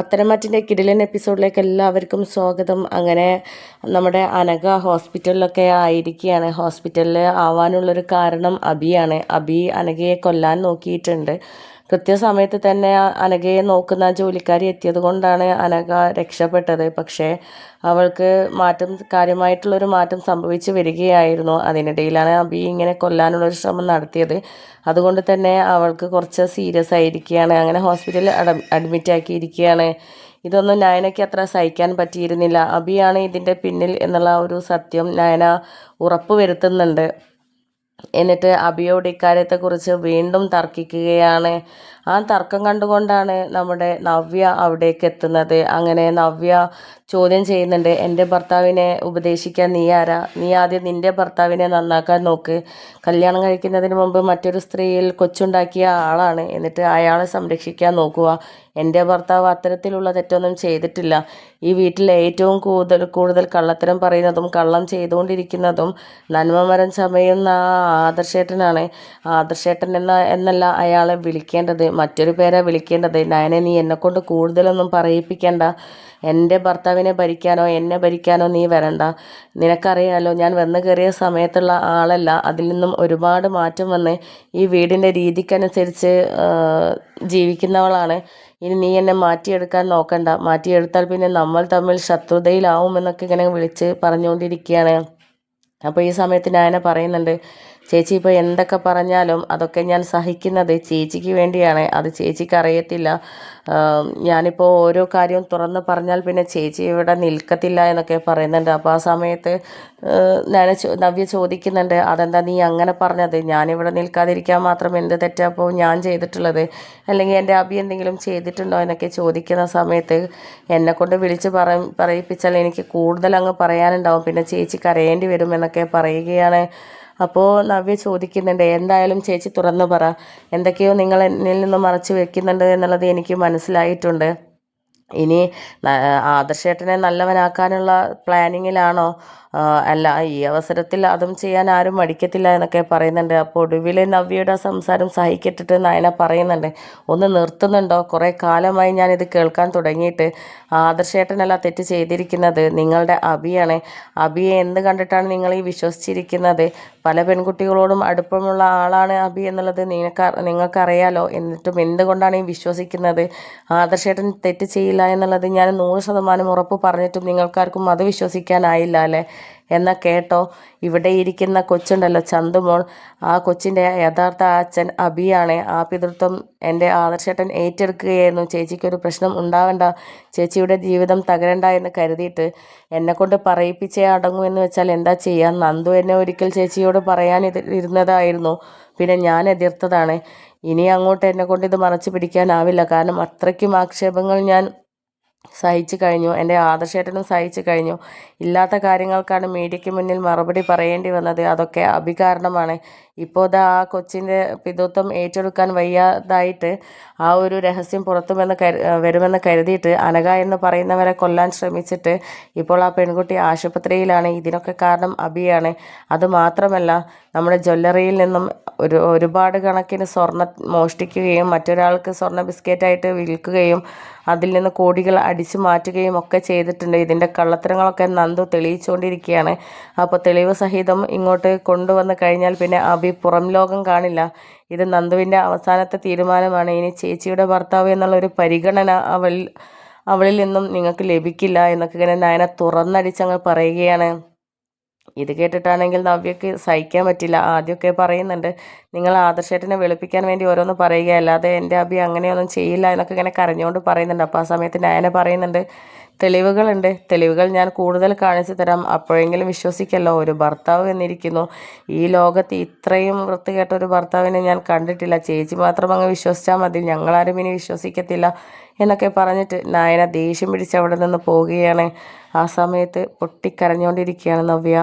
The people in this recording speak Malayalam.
പത്തനംമാറ്റിന്റെ കിടിലൻ എപ്പിസോഡിലേക്ക് എല്ലാവർക്കും സ്വാഗതം. അങ്ങനെ നമ്മുടെ അനഘ ഹോസ്പിറ്റലിലൊക്കെ ആയിരിക്കുകയാണ് ഹോസ്പിറ്റലിൽ ആവാനുള്ളൊരു കാരണം അബിയാണ്. അബി അനഘയെ കൊല്ലാൻ നോക്കിയിട്ടുണ്ട്. കൃത്യസമയത്ത് തന്നെ അനഘയെ നോക്കുന്ന ജോലിക്കാരി എത്തിയത് കൊണ്ടാണ് അനഘ രക്ഷപ്പെട്ടത്. പക്ഷേ അവൾക്ക് മാറ്റം കാര്യമായിട്ടുള്ളൊരു മാറ്റം സംഭവിച്ചു വരികയായിരുന്നു. അതിനിടയിലാണ് അബി ഇങ്ങനെ കൊല്ലാനുള്ളൊരു ശ്രമം നടത്തിയത്. അതുകൊണ്ട് തന്നെ അവൾക്ക് കുറച്ച് സീരിയസ് ആയിരിക്കുകയാണ്. അങ്ങനെ ഹോസ്പിറ്റലിൽ അഡ്മിറ്റ് ആക്കിയിരിക്കുകയാണ്. ഇതൊന്നും നയനയ്ക്ക് അത്ര സഹിക്കാൻ പറ്റിയിരുന്നില്ല. അബിയാണ് ഇതിന്റെ പിന്നിൽ എന്നുള്ള ഒരു സത്യം നയന ഉറപ്പ് വരുത്തുന്നുണ്ട് എന്നിട്ട് അബിയോട് ഇക്കാര്യത്തെക്കുറിച്ച് വീണ്ടും തർക്കിക്കുകയാണ്. ആ തർക്കം കണ്ടുകൊണ്ടാണ് നമ്മുടെ നവ്യ അവിടേക്ക് എത്തുന്നത്. അങ്ങനെ നവ്യ ചോദ്യം ചെയ്യുന്നുണ്ട് എന്റെ ഭർത്താവിനെ ഉപദേശിക്കാൻ നീ ആരാ? നീ ആദ്യം നിന്റെ ഭർത്താവിനെ നന്നാക്കാൻ നോക്ക്. കല്യാണം കഴിക്കുന്നതിന് മുമ്പ് മറ്റൊരു സ്ത്രീയിൽ കൊച്ചുണ്ടാക്കിയ ആളാണ്. എന്നിട്ട് അയാളെ സംരക്ഷിക്കാൻ നോക്കുക. എന്റെ ഭർത്താവ് അത്തരത്തിലുള്ള തെറ്റൊന്നും ചെയ്തിട്ടില്ല. ഈ വീട്ടിൽ ഏറ്റവും കൂടുതൽ കൂടുതൽ കള്ളത്തരം പറയുന്നതും കള്ളം ചെയ്തുകൊണ്ടിരിക്കുന്നതും നന്മമരം ചമയുന്ന ആദർശേട്ടനാണ്. ആദർശേട്ടൻ എന്ന എന്നല്ല അയാളെ വിളിക്കേണ്ടത്. മറ്റൊരു പേരെ വിളിക്കേണ്ടത്. നയനെ നീ എന്നെക്കൊണ്ട് കൂടുതലൊന്നും പറയിപ്പിക്കേണ്ട. എന്റെ ഭർത്താവിനെ ഭരിക്കാനോ എന്നെ ഭരിക്കാനോ നീ വരണ്ട. നിനക്കറിയാലോ ഞാൻ വന്നു കയറിയ സമയത്തുള്ള ആളല്ല. അതിൽ നിന്നും ഒരുപാട് മാറ്റം വന്ന് ഈ വീടിന്റെ രീതിക്കനുസരിച്ച് ജീവിക്കുന്നവളാണ്. ഇനി നീ എന്നെ മാറ്റിയെടുക്കാൻ നോക്കണ്ട. മാറ്റിയെടുത്താൽ പിന്നെ നമ്മൾ തമ്മിൽ ശത്രുതയിലാവുമെന്നൊക്കെ ഇങ്ങനെ വിളിച്ച് പറഞ്ഞുകൊണ്ടിരിക്കുകയാണ്. അപ്പോൾ ഈ സമയത്ത് ഞാൻ പറയുന്നുണ്ട് ചേച്ചി ഇപ്പോൾ എന്തൊക്കെ പറഞ്ഞാലും അതൊക്കെ ഞാൻ സഹിക്കുന്നത് ചേച്ചിക്ക് വേണ്ടിയാണ്. അത് ചേച്ചിക്ക് അറിയത്തില്ല. ഞാനിപ്പോൾ ഓരോ കാര്യവും തുറന്ന് പറഞ്ഞാൽ പിന്നെ ചേച്ചി ഇവിടെ നിൽക്കത്തില്ല എന്നൊക്കെ പറയുന്നുണ്ട്. അപ്പോൾ ആ സമയത്ത് ഞാൻ നവ്യ ചോദിക്കുന്നുണ്ട് അതെന്താ നീ അങ്ങനെ പറഞ്ഞത്? ഞാനിവിടെ നിൽക്കാതിരിക്കാൻ മാത്രം എന്ത് തെറ്റാപ്പോൾ ഞാൻ ചെയ്തിട്ടുള്ളത്? അല്ലെങ്കിൽ എന്റെ അഭി എന്തെങ്കിലും ചെയ്തിട്ടുണ്ടോ? എന്നൊക്കെ ചോദിക്കുന്ന സമയത്ത് എന്നെക്കൊണ്ട് വിളിച്ച് പറ പറയിപ്പിച്ചാൽ എനിക്ക് കൂടുതൽ അങ്ങ് പറയാനുണ്ടാവും. പിന്നെ ചേച്ചി കരയേണ്ടി വരും എന്നൊക്കെ പറയുകയാണ്. അപ്പോൾ നവ്യ ചോദിക്കുന്നുണ്ട് എന്തായാലും ചേച്ചി തുറന്നു പറ. എന്തൊക്കെയോ നിങ്ങൾ എന്നിൽ നിന്ന് മറച്ചു വെക്കുന്നുണ്ട് എന്നുള്ളത് എനിക്ക് മനസ്സിലായിട്ടുണ്ട്. ഇനി ആദർശേട്ടനെ നല്ലവനാക്കാനുള്ള പ്ലാനിങ്ങിലാണോ? അല്ല ഈ അവസരത്തിൽ അതും ചെയ്യാൻ ആരും മടിക്കത്തില്ല എന്നൊക്കെ പറയുന്നുണ്ട്. അപ്പോൾ ഒടുവിൽ നവ്യയുടെ സംസാരം സഹിക്കിട്ടിട്ട് നയന പറയുന്നുണ്ട് ഒന്ന് നിർത്തുന്നുണ്ടോ? കുറേ കാലമായി ഞാനിത് കേൾക്കാൻ തുടങ്ങിയിട്ട്. ആദർശേട്ടനല്ല തെറ്റ് ചെയ്തിരിക്കുന്നത്. നിങ്ങളുടെ അബിയാണ്. അബിയെ എന്ത് കണ്ടിട്ടാണ് നിങ്ങൾ ഈ വിശ്വസിച്ചിരിക്കുന്നത്? പല പെൺകുട്ടികളോടും അടുപ്പമുള്ള ആളാണ് അബി എന്നുള്ളത് നിനക്ക് നിങ്ങൾക്കറിയാലോ. എന്നിട്ടും എന്തുകൊണ്ടാണ് ഈ വിശ്വസിക്കുന്നത്? ആദർശേട്ടൻ തെറ്റ് ചെയ്യില്ല എന്നുള്ളത് ഞാൻ നൂറ് ശതമാനം ഉറപ്പ് പറഞ്ഞിട്ടും നിങ്ങൾക്കാർക്കും അത് വിശ്വസിക്കാനായില്ല അല്ലേ? എന്നാൽ കേട്ടോ ഇവിടെ ഇരിക്കുന്ന കൊച്ചുണ്ടല്ലോ ചന്തുമോൾ. ആ കൊച്ചിന്റെ യഥാർത്ഥ അച്ഛൻ അബിയാണ്. ആ പിതൃത്വം എന്റെ ആദർശേട്ടൻ ഏറ്റെടുക്കുകയായിരുന്നു. ചേച്ചിക്കൊരു പ്രശ്നം ഉണ്ടാവണ്ട. ചേച്ചിയുടെ ജീവിതം തകരണ്ട എന്ന് കരുതിയിട്ട് എന്നെക്കൊണ്ട് പറയിപ്പിച്ചേ അടങ്ങൂ എന്ന് വെച്ചാൽ എന്താ ചെയ്യാം? നന്ദു എന്നെ ഒരിക്കൽ ചേച്ചിയോട് പറയാൻ ഇരുന്നതായിരുന്നു. പിന്നെ ഞാൻ എതിർത്തതാണ്. ഇനി അങ്ങോട്ട് എന്നെ കൊണ്ട് ഇത് മറച്ചു പിടിക്കാനാവില്ല. കാരണം അത്രയ്ക്കും ആക്ഷേപങ്ങൾ ഞാൻ സഹിച്ചു കഴിഞ്ഞു. എന്റെ ആദർശേട്ടനും സഹിച്ചു കഴിഞ്ഞു. ഇല്ലാത്ത കാര്യങ്ങൾക്കാണ് മീഡിയയ്ക്ക് മുന്നിൽ മറുപടി പറയേണ്ടി വന്നത്. അതൊക്കെ അഭികാരണമാണ്. ഇപ്പോൾ ഇത് ആ കൊച്ചിന്റെ പിതൃത്വം ഏറ്റെടുക്കാൻ വയ്യാതായിട്ട് ആ ഒരു രഹസ്യം പുറത്തുമെന്ന് കരു വരുമെന്ന് കരുതിയിട്ട് അനഘ എന്ന് പറയുന്നവരെ കൊല്ലാൻ ശ്രമിച്ചിട്ട് ഇപ്പോൾ ആ പെൺകുട്ടി ആശുപത്രിയിലാണ്. ഇതിനൊക്കെ കാരണം അബിയാണ്. അതുമാത്രമല്ല നമ്മുടെ ജ്വല്ലറിയിൽ നിന്നും ഒരു ഒരുപാട് കണക്കിന് സ്വർണ മോഷ്ടിക്കുകയും മറ്റൊരാൾക്ക് സ്വർണ ബിസ്ക്കറ്റായിട്ട് വിൽക്കുകയും അതിൽ നിന്ന് കോടികൾ അടിച്ചു മാറ്റുകയും ഒക്കെ ചെയ്തിട്ടുണ്ട്. ഇതിന്റെ കള്ളത്തരങ്ങളൊക്കെ നന്ദു തെളിയിച്ചുകൊണ്ടിരിക്കുകയാണ്. അപ്പോൾ തെളിവ് സഹിതം ഇങ്ങോട്ട് കൊണ്ടുവന്ന് കഴിഞ്ഞാൽ പിന്നെ അബി പുറം ലോകം കാണില്ല. ഇത് നന്ദുവിന്റെ അവസാനത്തെ തീരുമാനമാണ്. ഇനി ചേച്ചിയുടെ ഭർത്താവ് എന്നുള്ളൊരു പരിഗണന അവൾ അവളിൽ നിന്നും നിങ്ങൾക്ക് ലഭിക്കില്ല എന്നൊക്കെ ഇങ്ങനെ നയന തുറന്നടിച്ചങ്ങ് പറയുകയാണ്. ഇത് കേട്ടിട്ടാണെങ്കിൽ നവ്യക്ക് സഹിക്കാൻ പറ്റില്ല. ആദ്യമൊക്കെ പറയുന്നുണ്ട് നിങ്ങൾ ആദർശേട്ടനെ വെളുപ്പിക്കാൻ വേണ്ടി ഓരോന്ന് പറയുക. അല്ലാതെ എന്റെ അഭി അങ്ങനെയൊന്നും ചെയ്യില്ല എന്നൊക്കെ ഇങ്ങനെ കരഞ്ഞുകൊണ്ട് പറയുന്നുണ്ട്. അപ്പോൾ ആ സമയത്ത് നയന പറയുന്നുണ്ട് തെളിവുകളുണ്ട്. തെളിവുകൾ ഞാൻ കൂടുതൽ കാണിച്ചു തരാം. അപ്പോഴെങ്കിലും വിശ്വസിക്കല്ലോ. ഒരു ഭർത്താവ് എന്നിരിക്കുന്നു ഈ ലോകത്ത് ഇത്രയും വൃത്തികെട്ട ഒരു ഭർത്താവിനെ ഞാൻ കണ്ടിട്ടില്ല. ചേച്ചി മാത്രം അങ്ങ് വിശ്വസിച്ചാൽ മതി. ഞങ്ങളാരും ഇനി വിശ്വസിക്കത്തില്ല എന്നൊക്കെ പറഞ്ഞിട്ട് നായന ദേഷ്യം പിടിച്ച് അവിടെ നിന്ന് പോവുകയാണ്. ആ സമയത്ത് പൊട്ടിക്കരഞ്ഞുകൊണ്ടിരിക്കുകയാണ് നവ്യ.